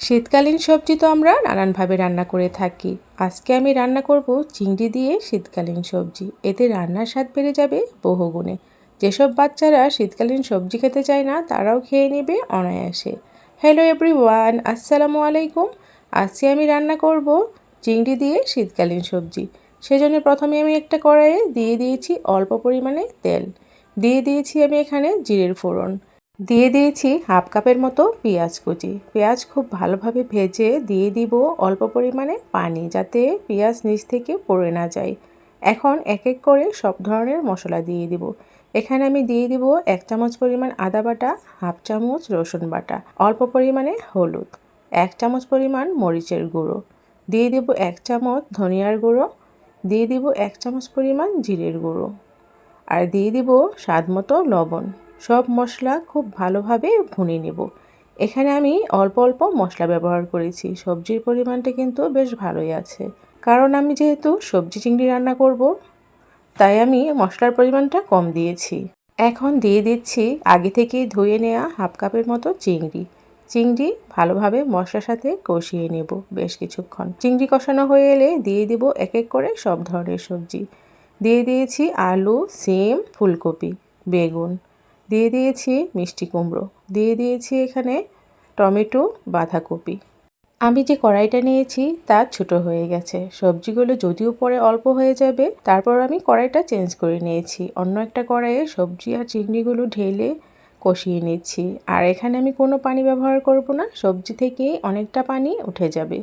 শীতকালীন সবজি তো আমরা নানানভাবে রান্না করে থাকি। আজকে আমি রান্না করব চিংড়ি দিয়ে শীতকালীন সবজি। এতে রান্নার স্বাদ বেড়ে যাবে বহুগুণে। যেসব বাচ্চারা শীতকালীন সবজি খেতে চায় না, তারাও খেয়ে নেবে অনায়াসে। হ্যালো এভরি ওয়ান আসসালামু আলাইকুম। আজকে আমি রান্না করব চিংড়ি দিয়ে শীতকালীন সবজি। সেজন্য প্রথমে আমি একটা কড়াইয়ে দিয়ে দিয়েছি অল্প পরিমাণে তেল। দিয়ে দিয়েছি আমি এখানে জিরের ফোড়ন। দিয়ে দিয়েছি হাফ কাপের মতো পেঁয়াজ কুচি। পেঁয়াজ খুব ভালোভাবে ভেজে দিয়ে দিব অল্প পরিমাণে পানি যাতে পেঁয়াজ নিচ থেকে পড়ে না যায়। এখন এক এক করে সব ধরনের মশলা দিয়ে দিব। এখানে আমি দিয়ে দিব এক চামচ পরিমাণ আদা বাটা, হাফ চামচ রসুন বাটা, অল্প পরিমাণে হলুদ, এক চামচ পরিমাণ মরিচের গুঁড়ো, দিয়ে দিব এক চামচ ধনিয়ার গুঁড়ো, দিয়ে দিব এক চামচ পরিমাণ জিরের গুঁড়ো, আর দিয়ে দিব স্বাদ মতো লবণ। সব মশলা খুব ভালোভাবে ভুনে নেব। এখানে আমি অল্প অল্প মশলা ব্যবহার করেছি। সবজির পরিমাণটা কিন্তু বেশ ভালোই আছে। কারণ আমি যেহেতু সবজি চিংড়ি রান্না করব, তাই আমি মশলার পরিমাণটা কম দিয়েছি। এখন দিয়ে দিচ্ছি আগে থেকেই ধুয়ে নেওয়া হাফ কাপের মতো চিংড়ি। চিংড়ি ভালোভাবে মশলার সাথে কষিয়ে নেব বেশ কিছুক্ষণ। চিংড়ি কষানো হয়ে এলে দিয়ে দিব এক এক করে সব ধরনের সবজি। দিয়ে দিয়েছি আলু, সিম, ফুলকপি, বেগুন। দিয়ে দিয়েছি মিষ্টি কুমড়ো। দিয়ে দিয়েছি এখানে টমেটো, বাঁধাকপি। আমি যে কড়াইটা নিয়েছি তা ছোট হয়ে গেছে। সবজিগুলো যদিও পরে অল্প হয়ে যাবে, তারপর আমি কড়াইটা চেঞ্জ করে নিয়েছি। অন্য একটা কড়াইয়ে সবজি আর চিংড়িগুলো ঢেলে কষিয়ে নিচ্ছি। আর এখানে আমি কোনো পানি ব্যবহার করব না, সবজি থেকে অনেকটা পানি উঠে যাবে।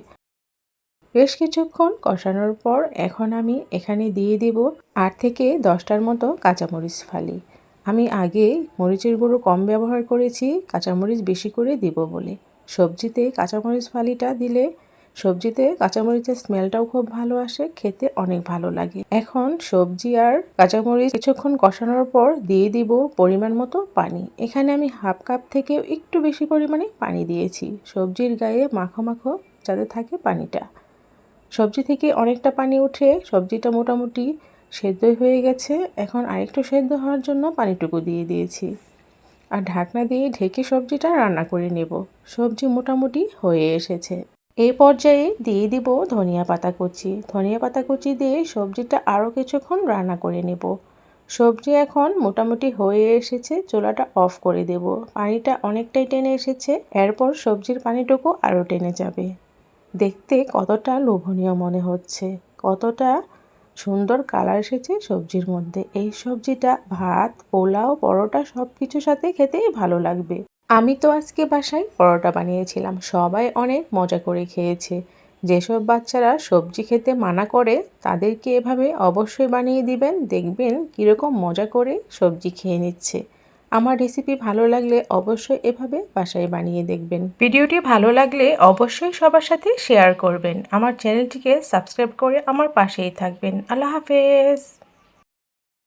বেশ কিছুক্ষণ কষানোর পর এখন আমি এখানে দিয়ে দিব আট থেকে দশটার মতো কাঁচামরিচ ফালি। আমি আগে মরিচের গুঁড়ো কম ব্যবহার করেছি, কাঁচামরিচ বেশি করে দিব বলে। সবজিতে কাঁচামরিচ ফালিটা দিলে সবজিতে কাঁচামরিচের স্মেলটাও খুব ভালো আসে, খেতে অনেক ভালো লাগে। এখন সবজি আর কাঁচামরিচ কিছুক্ষণ কষানোর পর দিয়ে দিব পরিমাণ মতো পানি। এখানে আমি হাফ কাপ থেকে একটু বেশি পরিমাণে পানি দিয়েছি। সবজির গায়ে মাখো মাখো যাতে থাকে পানিটা। সবজি থেকে অনেকটা পানি উঠে সবজিটা মোটামুটি সেদ্ধই হয়ে গেছে। এখন আরেকটু সেদ্ধ হওয়ার জন্য পানিটুকু দিয়ে দিয়েছি। আর ঢাকনা দিয়ে ঢেকে সবজিটা রান্না করে নেব। সবজি মোটামুটি হয়ে এসেছে। এই পর্যায়ে দিয়ে দিব ধনিয়া পাতা কুচি। ধনিয়া পাতা কুচি দিয়ে সবজিটা আরও কিছুক্ষণ রান্না করে নেব। সবজি এখন মোটামুটি হয়ে এসেছে, চুলাটা অফ করে দেব। পানিটা অনেকটাই টেনে এসেছে, এরপর সবজির পানিটুকু আরও টেনে যাবে। দেখতে কতটা লোভনীয় মনে হচ্ছে, কতটা সুন্দর কালার এসেছে সবজির মধ্যে। এই সবজিটা ভাত, পোলাও, পরোটা সব কিছুর সাথে খেতেই ভালো লাগবে। আমি তো আজকে বাসায় পরোটা বানিয়েছিলাম। সবাই অনেক মজা করে খেয়েছে। যেসব বাচ্চারা সবজি খেতে মানা করে, তাদেরকে এভাবে অবশ্যই বানিয়ে দিবেন। দেখবেন কীরকম মজা করে সবজি খেয়ে নিচ্ছে। আমার রেসিপি ভালো লাগলে অবশ্যই এভাবে বাসায় বানিয়ে দেখবেন। ভিডিওটি ভালো লাগলে অবশ্যই সবার সাথে শেয়ার করবেন। আমার চ্যানেলটিকে সাবস্ক্রাইব করে আমার পাশেই থাকবেন। আল্লাহ হাফেজ।